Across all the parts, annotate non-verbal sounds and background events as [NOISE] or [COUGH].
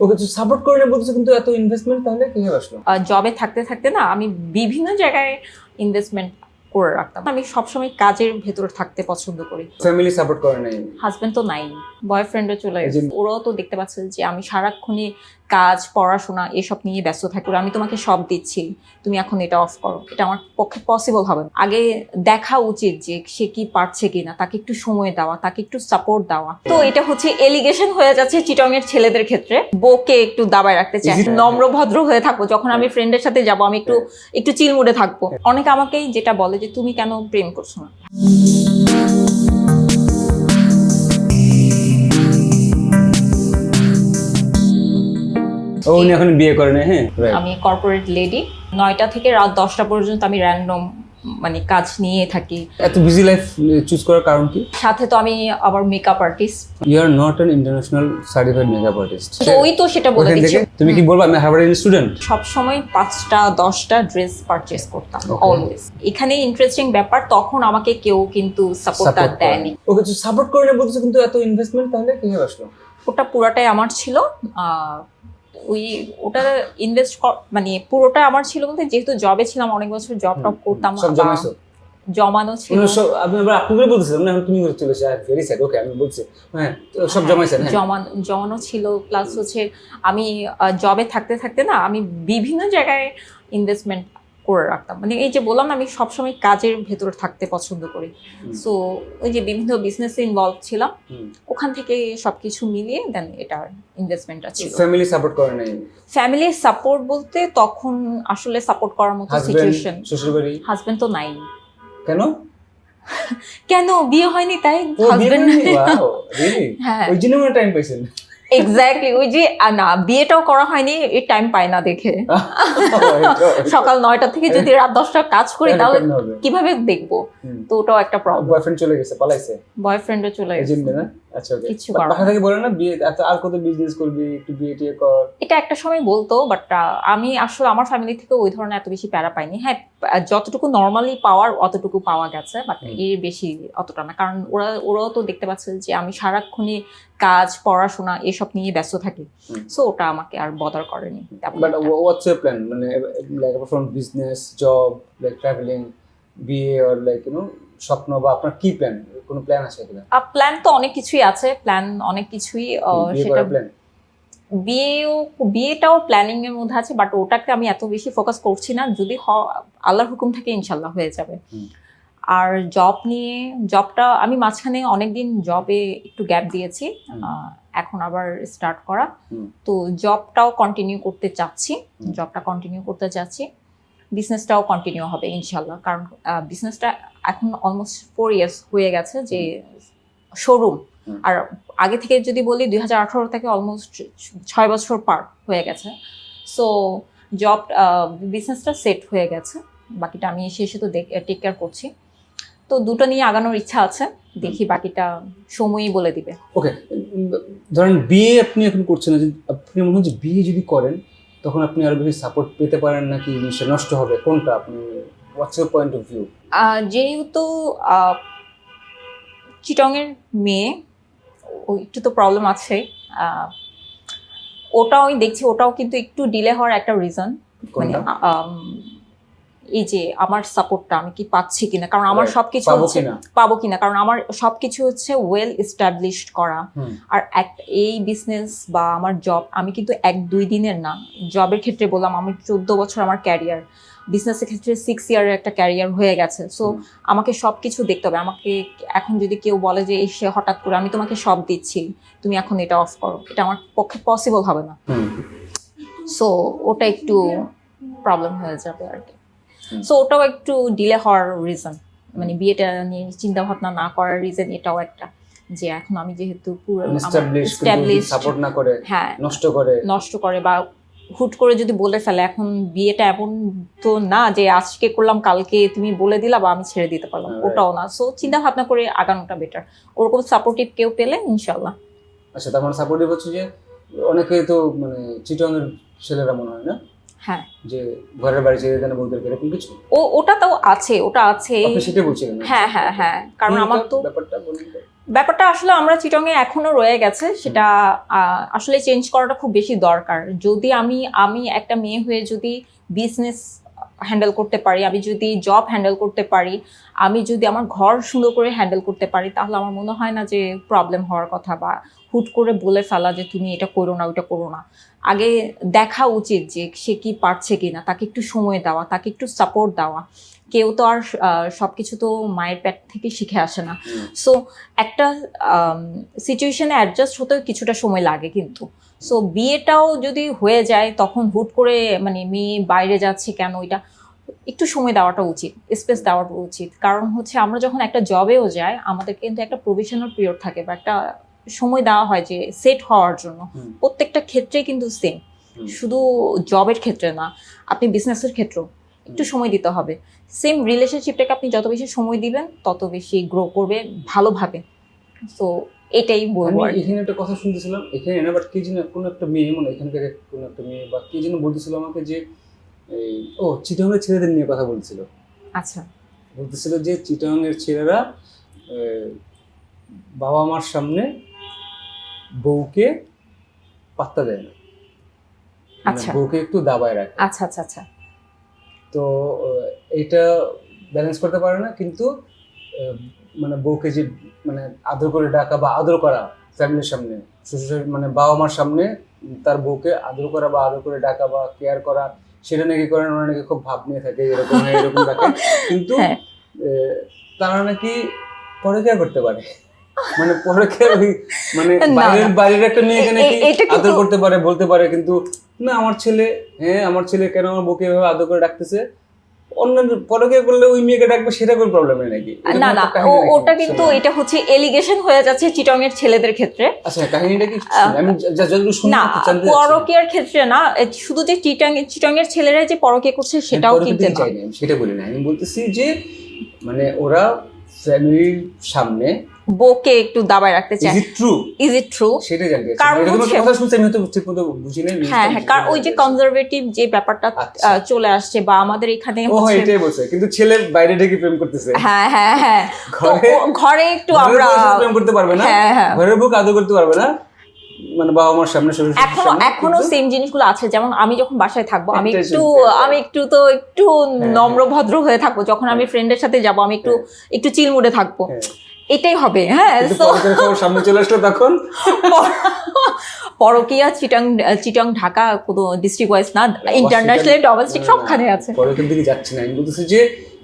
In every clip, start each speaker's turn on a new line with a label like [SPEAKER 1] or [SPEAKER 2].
[SPEAKER 1] ওকে তো সাপোর্ট করে না বলছো কিন্তু এত ইনভেস্টমেন্ট তাহলে কীভাবে আসলো?
[SPEAKER 2] জবে থাকতে থাকতে না আমি বিভিন্ন জায়গায় ইনভেস্টমেন্ট করে রাখতাম। আমি সবসময় কাজের ভেতর থাকতে পছন্দ করি।
[SPEAKER 1] ফ্যামিলি সাপোর্ট করে নাই।
[SPEAKER 2] হাজবেন্ড তো নাই বয়ফ্রেন্ডও চলে গেছে। ওরাও তো দেখতে পাচ্ছে যে আমি সারাক্ষণই কাজ পড়াশোনা এসব নিয়ে ব্যস্ত থাকি আমি তোমাকে সব দিচ্ছি। তুমি এখন এটা অফ করো। এটা আমার পক্ষে পসিবল হবে না। আগে দেখা উচিত যে সে কি পারছে কিনা। তাকে একটু সময় দেওয়া তাকে একটু সাপোর্ট দেওয়া। তো এটা হচ্ছে এলিগেশন হয়ে যাচ্ছে চিটং এর ছেলেদের ক্ষেত্রে। বউকে একটু দাবায় রাখতে চাই নম্র ভদ্র হয়ে থাকব। যখন আমি ফ্রেন্ডের সাথে যাব আমি একটু একটু চিল মুডে থাকব। অনেকে আমাকেই যেটা বলে যে তুমি কেন প্রেম করছ না?
[SPEAKER 1] উনি এখন বিয়ে করে না হ্যাঁ?
[SPEAKER 2] আমি কর্পোরেট লেডি নয়টা থেকে রাত দশটা পর্যন্ত আমি র্যান্ডম মানে কাজ নিয়ে থাকি।
[SPEAKER 1] এত বিজি লাইফ চুজ করার কারণ কি?
[SPEAKER 2] সাথে তো আমি আবার makeup artist
[SPEAKER 1] you are not an international certified makeup artist
[SPEAKER 2] ওই তো সেটা বলে দিচ্ছি।
[SPEAKER 1] তুমি কি বলব আমি হার্ভার্ড স্টুডেন্ট
[SPEAKER 2] সব সময় পাঁচটা দশটা ড্রেস পারচেস করতাম অলওয়েজ এখানে ইন্টারেস্টিং ব্যাপার তখন আমাকে কেউ কিন্তু সাপোর্টটা দেয়নি।
[SPEAKER 1] ওকে সাপোর্ট করে না বলতেছে কিন্তু এত ইনভেস্টমেন্ট তাহলে কীভাবে আসলো?
[SPEAKER 2] ওটা পুরোটাই আমার ছিল। ওই ওটা ইনভেস্ট মানে পুরোটা আমার ছিল বলতে যেহেতু জবে ছিলাম অনেক বছর জব টপ করতাম জমানো ছিল।
[SPEAKER 1] মানে আপনি আবার আপনি করে বলতেছেন মানে তুমি করে চলেছে ভেরি স্যাড ওকে আমি বলছি হ্যাঁ সব জমাইছেন হ্যাঁ।
[SPEAKER 2] জমানো জমানো ছিল প্লাস হচ্ছে আমি জবে থাকতে থাকতে না আমি বিভিন্ন জায়গায় ইনভেস্টমেন্ট করে রাখতাম। মানে এই যে বললাম আমি সবসময় কাজের ভেতর থাকতে পছন্দ করি। সো ওই যে বিভিন্ন বিজনেসে ইনভলভ ছিলাম। ওখান থেকে সবকিছু মিলিয়ে দেন এটা ইনভেস্টমেন্টটা ছিল।
[SPEAKER 1] ফ্যামিলি সাপোর্ট করে নাই?
[SPEAKER 2] ফ্যামিলির সাপোর্ট বলতে তখন আসলে সাপোর্ট করার মতো সিচুয়েশন হাজবেন্ড তো নাই।
[SPEAKER 1] কেন?
[SPEAKER 2] কেন? বিয়ে হয়নি তাই হাজবেন্ড [LAUGHS] হ্যাঁ।
[SPEAKER 1] ওই জন্য টাইম পাইছেন।
[SPEAKER 2] এক্স্যাক্টলি ওই যে না বিয়েটাও করা হয়নি এই টাইম পাই না দেখে। [LAUGHS] সকাল নয়টা থেকে যদি রাত দশটা কাজ করি তাহলে কীভাবে দেখব? তো ওটাও একটা প্রবলেম
[SPEAKER 1] বয়ফ্রেন্ড চলে গেছে পালাইছে?
[SPEAKER 2] বয়ফ্রেন্ডও চলে গেছে।
[SPEAKER 1] না? আচ্ছা ওকে
[SPEAKER 2] কিছু
[SPEAKER 1] থেকে বলে না বিয়ে আর কত বিজনেস করবি একটু বিয়ে টিয়ে কর?
[SPEAKER 2] এটা একটা সময় বলতো বাট আমি আসলে আমার ফ্যামিলি থেকে ওই ধরনের এত বেশি প্যারা পাইনি। হ্যাঁ যতটুকু নর্মালি পাওয়ার অতটুকু পাওয়া গেছে বাট এর বেশি অতটা না। কারণ ওরা ওরাও তো দেখতে পাচ্ছে যে আমি সারাক্ষণই কাজ পড়াশোনা এসব নিয়ে ব্যস্ত থাকি। সো ওটা আমাকে আর বদার করেনি
[SPEAKER 1] বাট হোয়াটস ইউর প্ল্যান মানে like from business job like traveling বিয়ে অর লাইক ইউ নো স্বপ্ন বা আপনার কি প্ল্যান কোনো প্ল্যান আছে কিনা?
[SPEAKER 2] প্ল্যান তো অনেক কিছুই আছে। প্ল্যান অনেক কিছুই সেটা
[SPEAKER 1] প্ল্যান
[SPEAKER 2] বিয়েও বিয়েটাও প্ল্যানিং এর মধ্যে আছে বাট ওটাকে আমি এত বেশি ফোকাস করছি না। যদি আল্লাহর হুকুম থেকে ইনশাল্লাহ হয়ে যাবে। আর জব নিয়ে জবটা আমি মাঝখানে অনেকদিন জবে একটু গ্যাপ দিয়েছি এখন আবার স্টার্ট করা। তো জবটাও কন্টিনিউ করতে চাচ্ছি জবটা কন্টিনিউ করতে চাচ্ছি। বিজনেসটাও কন্টিনিউ হবে ইনশাল্লাহ কারণ বিজনেসটা এখন অলমোস্ট ফোর ইয়ার্স হয়ে গেছে যে শোরুম আর আগে থেকে যদি বলি দুই হাজার আঠারো থেকে অলমোস্ট ছয় বছর পার হয়ে গেছে। সো জব বিজনেসটা সেট হয়ে গেছে। বাকিটা আমি এসে এসে তো টেক কেয়ার করছি। তো দুটো নিয়ে আগানোর ইচ্ছা আছে। দেখি বাকিটা সময়ই বলে দিবে।
[SPEAKER 1] ওকে ধরেন বিয়ে আপনি এখন করছেন না আপনি মনে হচ্ছে বিয়ে যদি করেন তখন আপনি আরও বেশি সাপোর্ট পেতে পারেন নাকি জিনিসটা নষ্ট হবে? কোনটা আপনি what's your point of view
[SPEAKER 2] যেহেতু চিটংয়ের মেয়ে একটু তো প্রবলেম আছে। ওটাও আমি দেখছি ওটাও কিন্তু একটু ডিলে হওয়ার একটা রিজন মানে এই যে আমার সাপোর্টটা আমি কি পাচ্ছি কিনা? কারণ আমার সবকিছু হচ্ছে পাবো কিনা? কারণ আমার সবকিছু হচ্ছে ওয়েল এস্টাবলিশড করা। আর এক এই বিজনেস বা আমার জব আমি কিন্তু এক দুই দিনের না। জবের ক্ষেত্রে বললাম আমি চোদ্দ বছর আমার ক্যারিয়ার বিজনেসের ক্ষেত্রে সিক্স ইয়ারের একটা ক্যারিয়ার হয়ে গেছে। সো আমাকে সব কিছু দেখতে হবে। আমাকে এখন যদি কেউ বলে যে এসে হঠাৎ করে আমি তোমাকে সব দিচ্ছি। তুমি এখন এটা অফ করো। এটা আমার পক্ষে পসিবল হবে না। সো ওটা একটু প্রবলেম হয়ে যাবে আর কি। সো ওটাও একটু ডিলে হওয়ার রিজন মানে বিয়েটা নিয়ে চিন্তা ভাবনা না করার রিজন এটাও একটা যে এখন আমি যেহেতু পুরো
[SPEAKER 1] সাপোর্ট না করে
[SPEAKER 2] হ্যাঁ
[SPEAKER 1] নষ্ট করে।
[SPEAKER 2] নষ্ট করে বা হুট করে যদি বলে ফেলে এখন বিয়েটা এমন তো না যে আজকে করলাম কালকে তুমি বলে দিলা বা আমি ছেড়ে দিতে পারলাম ওটাও না। সো চিন্তা ভাবনা করে আগানোটা বেটার ওরকম সাপোর্টিভ কেউ পেলে ইনশাল্লাহ
[SPEAKER 1] আচ্ছা তার মানে সাপোর্টিভ হচ্ছে যে অনেকে তো মানে চিটংয়ের ছেলেরা মনে হয় না?
[SPEAKER 2] হ্যাঁ।
[SPEAKER 1] যে ঘরের বাড়ি ছেড়ে দেন বলতে এরকম কিছু?
[SPEAKER 2] ও ওটা তো আছে ওটা আছে।
[SPEAKER 1] আপনি সেটাই বলছিলেন।
[SPEAKER 2] হ্যাঁ হ্যাঁ হ্যাঁ কারণ আমার তো
[SPEAKER 1] ব্যাপারটা বলুন
[SPEAKER 2] ব্যাপারটা আসলে আমরা চিটংয়ে এখনও রয়ে গেছে সেটা আসলে চেঞ্জ করাটা খুব বেশি দরকার। যদি আমি আমি একটা মেয়ে হয়ে যদি বিজনেস হ্যান্ডেল করতে পারি আমি যদি জব হ্যান্ডেল করতে পারি আমি যদি আমার ঘর সুন্দর করে হ্যান্ডেল করতে পারি তাহলে আমার মনে হয় না যে প্রবলেম হওয়ার কথা বা হুট করে বলে ফেলা যে তুমি এটা করো না ওইটা করো না। আগে দেখা উচিত যে সে কি পারছে কিনা তাকে একটু সময় দেওয়া তাকে একটু সাপোর্ট দেওয়া। কেউ তো আর সব কিছু তো মায়ের পেট থেকে শিখে আসে না। সো একটা সিচুয়েশনে অ্যাডজাস্ট হতেও কিছুটা সময় লাগে কিন্তু। সো বিয়েটাও যদি হয়ে যায় তখন হুট করে মানে মেয়ে বাইরে যাচ্ছে কেন এটা একটু সময় দেওয়াটা উচিত স্পেস দেওয়াটা উচিত। কারণ হচ্ছে আমরা যখন একটা জবেও যাই আমাদের কিন্তু একটা প্রভিশনাল পিরিয়ড থাকে বা একটা সময় দেওয়া হয় যে সেট হওয়ার জন্য। প্রত্যেকটা ক্ষেত্রে কিন্তু সেম শুধু জবের ক্ষেত্রে না আপনি বিজনেসের ক্ষেত্রেও একটু সময় দিতে হবে। সেম রিলেশনশিপটাকে আপনি যত বেশি সময় দিবেন তত বেশি গ্রো করবে ভালোভাবে। তো এটাই বলব
[SPEAKER 1] এখানে একটা কথা শুনতেছিলাম এখানে না বাট কে যেন কোনো একটা মেয়ে মানে এখানকার কোনো একটা মেয়ে বা কে যেন বলতেছিল আমাকে যে ও চিটাঙ্গের ছেলেদের নিয়ে কথা বলছিল
[SPEAKER 2] আচ্ছা।
[SPEAKER 1] বলতেছিল যে চিটাঙ্গের ছেলেরা বাবা মার সামনে বউকে পাত্তা দেয় না। মানে
[SPEAKER 2] আচ্ছা।
[SPEAKER 1] বউকে একটু দাবায় রাখে।
[SPEAKER 2] আচ্ছা আচ্ছা আচ্ছা।
[SPEAKER 1] তো এটা ব্যালেন্স করতে পারে না কিন্তু মানে বউকে যে মানে আদর করে ডাকা বা আদর করা ফ্যামিলির সামনে শ্বশুর মানে বাবা মার সামনে তার বউকে আদর করা বা আদর করে ডাকা বা কেয়ার করা সেটা নাকি করেন ওরা নাকি খুব ভাব নিয়ে থাকে এরকম এরকম রাখে [LAUGHS] কিন্তু
[SPEAKER 2] হ্যাঁ।
[SPEAKER 1] তারা নাকি পরে কেয়ার করতে পারে। মানে পরে ওই মানে। বাইরের বাইরের একটা মেয়েকে নাকি আদর করতে পারে বলতে পারে কিন্তু না আমার ছেলে হ্যাঁ আমার ছেলে কেন আমার বউকে এভাবে আদর করে ডাকতেছে? অন্য পরকে করলে ওই মেয়েকে ডাকবে সেটা কোনো প্রবলেম নেই নাকি?
[SPEAKER 2] না না? ওটা কিন্তু এটা হচ্ছে এলিগেশন হয়ে যাচ্ছে চিটং এর ছেলেদের ক্ষেত্রে।
[SPEAKER 1] আচ্ছা কাহিনীটা কি? আমি যতটুকু জানতে চাচ্ছি।
[SPEAKER 2] পরকিয়ার ক্ষেত্রে না শুধু যে চিটং চিটং এর ছেলেরা যে পরকিয়া করছে সেটাও
[SPEAKER 1] আমি
[SPEAKER 2] কিন্তু না।
[SPEAKER 1] চাই সেটা বলি না আমি বলতেছি যে মানে ওরা ফ্যামিলির সামনে
[SPEAKER 2] বউকে একটু দাবায় রাখতে চায়।
[SPEAKER 1] ট্রু
[SPEAKER 2] ইজ ইট ট্রু
[SPEAKER 1] সেটা জানতে
[SPEAKER 2] কারণ
[SPEAKER 1] এরকম একটা
[SPEAKER 2] হচ্ছে-
[SPEAKER 1] কথা শুনছি আমি হয়তো ঠিক মতো বুঝি নাই
[SPEAKER 2] হ্যাঁ হ্যাঁ কারণ ওই যে কনজারভেটিভ যে ব্যাপারটা
[SPEAKER 1] আচ্ছা।
[SPEAKER 2] চলে আসছে বা আমাদের এখানে
[SPEAKER 1] ও এটাই বলছে। কিন্তু ছেলে বাইরে থেকে প্রেম করতেছে।
[SPEAKER 2] হ্যাঁ হ্যাঁ হ্যাঁ।
[SPEAKER 1] ঘরে
[SPEAKER 2] একটু আমরা
[SPEAKER 1] প্রেম করতে পারবে না।
[SPEAKER 2] হ্যাঁ হ্যাঁ।
[SPEAKER 1] ঘরের বুক আদর করতে পারবে না। মানে বাবা মার সামনে
[SPEAKER 2] এখনও
[SPEAKER 1] এখনও
[SPEAKER 2] সেম জিনিসগুলো আছে। যেমন আমি যখন বাসায় থাকব আমি একটু
[SPEAKER 1] হ্যাঁ।
[SPEAKER 2] আমি একটু তো একটু
[SPEAKER 1] হ্যাঁ।
[SPEAKER 2] নম্র ভদ্র হয়ে থাকব। যখন আমি
[SPEAKER 1] হ্যাঁ।
[SPEAKER 2] ফ্রেন্ডের সাথে যাব আমি একটু একটু চিল মুডে থাকব।
[SPEAKER 1] হ্যাঁ।
[SPEAKER 2] এটাই হবে হ্যাঁ
[SPEAKER 1] সামনে চলে আসলো তখন। [LAUGHS]
[SPEAKER 2] পরকিয়া চিটাং চিটাং ঢাকা কোনো ডিস্ট্রিক্ট ওয়াইজ না ইন্টারন্যাশনাল ডোমেস্টিক সবখানে আছে।
[SPEAKER 1] পরকের দিকে যাচ্ছে না। আমি বলতেছি যে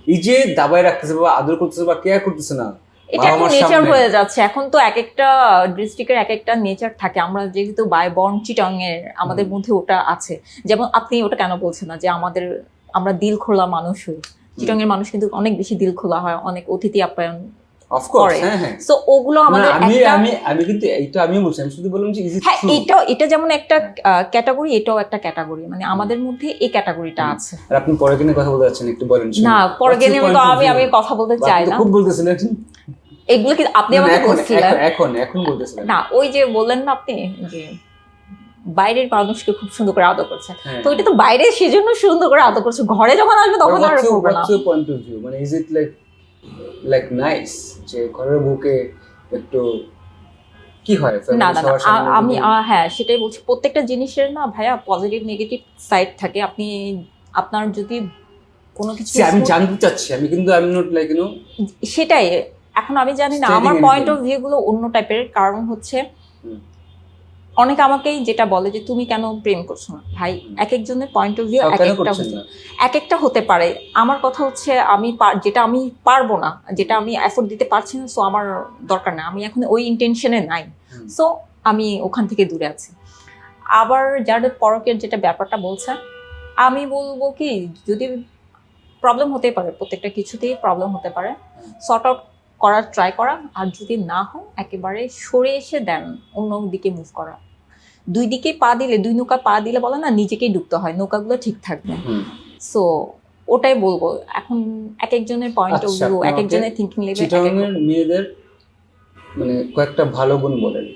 [SPEAKER 1] এই যে দাবায় রাখতেছে বা আদর করতেছে বা কেয়ার করতেছে না
[SPEAKER 2] এটা এখন নেচার হয়ে যাচ্ছে। এখন তো এক একটা ডিস্ট্রিক্টের এক একটা নেচার থাকে। আমরা যেহেতু বাই বর্ন চিটং এর আমাদের মধ্যে ওটা আছে। যেমন আপনি ওটা কেন বলছেন না? যে আমাদের আমরা দিল খোলা মানুষ হই। চিটং এর মানুষ কিন্তু অনেক বেশি দিল খোলা হয় অনেক অতিথি আপ্যায়ন করে।
[SPEAKER 1] হ্যাঁ হ্যাঁ।
[SPEAKER 2] সো ওগুলো আমাদের
[SPEAKER 1] আমি আমি আমি কিন্তু বলছি আমি শুধু বললাম যে
[SPEAKER 2] হ্যাঁ এটা এটা যেমন একটা ক্যাটাগরি এটাও একটা ক্যাটাগরি মানে আমাদের মধ্যে এই ক্যাটাগরিটা আছে।
[SPEAKER 1] আর আপনি কথা বলতে যাচ্ছেন একটু বলেন
[SPEAKER 2] না আমি আমি কথা বলতে চাই না।
[SPEAKER 1] খুব বলতেছিলেন
[SPEAKER 2] এগুলো কি আপনি আমাকে
[SPEAKER 1] এখন
[SPEAKER 2] বলছিলেন?
[SPEAKER 1] এখন- এখন এখন বলতেছিলেন।
[SPEAKER 2] না ওই যে বললেন না আপনি যে বাইরের মানুষকে খুব সুন্দর করে আদর করছে। তো এটা তো বাইরে সেজন্য সুন্দর করে আদর করছে। ঘরে যখন আসবে তখন আর করবে না।
[SPEAKER 1] মানে is it like like nice যে ঘরের বুকে একটু কি হয়?
[SPEAKER 2] না না আমি হ্যাঁ সেটাই বলছি। প্রত্যেকটা জিনিসের না ভাইয়া পজিটিভ নেগেটিভ সাইড থাকে। আপনি আপনার যদি কোনো কিছু
[SPEAKER 1] আমি জানতে চাচ্ছি। আমি কিন্তু আমি নট লাইক ইউ নো
[SPEAKER 2] সেটাই। এখন আমি জানি না। আমার পয়েন্ট অফ ভিউ গুলো অন্য টাইপের কারণ হচ্ছে। অনেকে আমাকেই যেটা বলে যে তুমি কেন প্রেম করছ না? ভাই এক একজনের পয়েন্ট অফ ভিউ এক একটা হতে এক একটা হতে পারে। আমার কথা হচ্ছে আমি যেটা আমি পারব না যেটা আমি এফোর্ট দিতে পারছি না সো আমার দরকার না। আমি এখন ওই ইন্টেনশনে নাই। সো আমি ওখান থেকে দূরে আছি। আবার যাদের পরকের যেটা ব্যাপারটা বলছে আমি বলব কি যদি প্রবলেম হতে পারে প্রত্যেকটা কিছুতেই প্রবলেম হতে পারে। সর্ট আউট করার ট্রাই করা আর যদি না হয় একেবারে সরে এসে দেন অন্য দিকে মুভ করা। দুই দিকে পা দিলে দুই নৌকা পা দিলে বলে না নিজেকেই ডুবতে হয় নৌকাগুলো ঠিক থাকবে। সো ওটাই বলব। এখন এক একজনের পয়েন্ট অফ ভিউ এক একজনের থিঙ্কিং লেভেল
[SPEAKER 1] মেয়েদের মানে কয়েকটা ভালো গুণ বলেন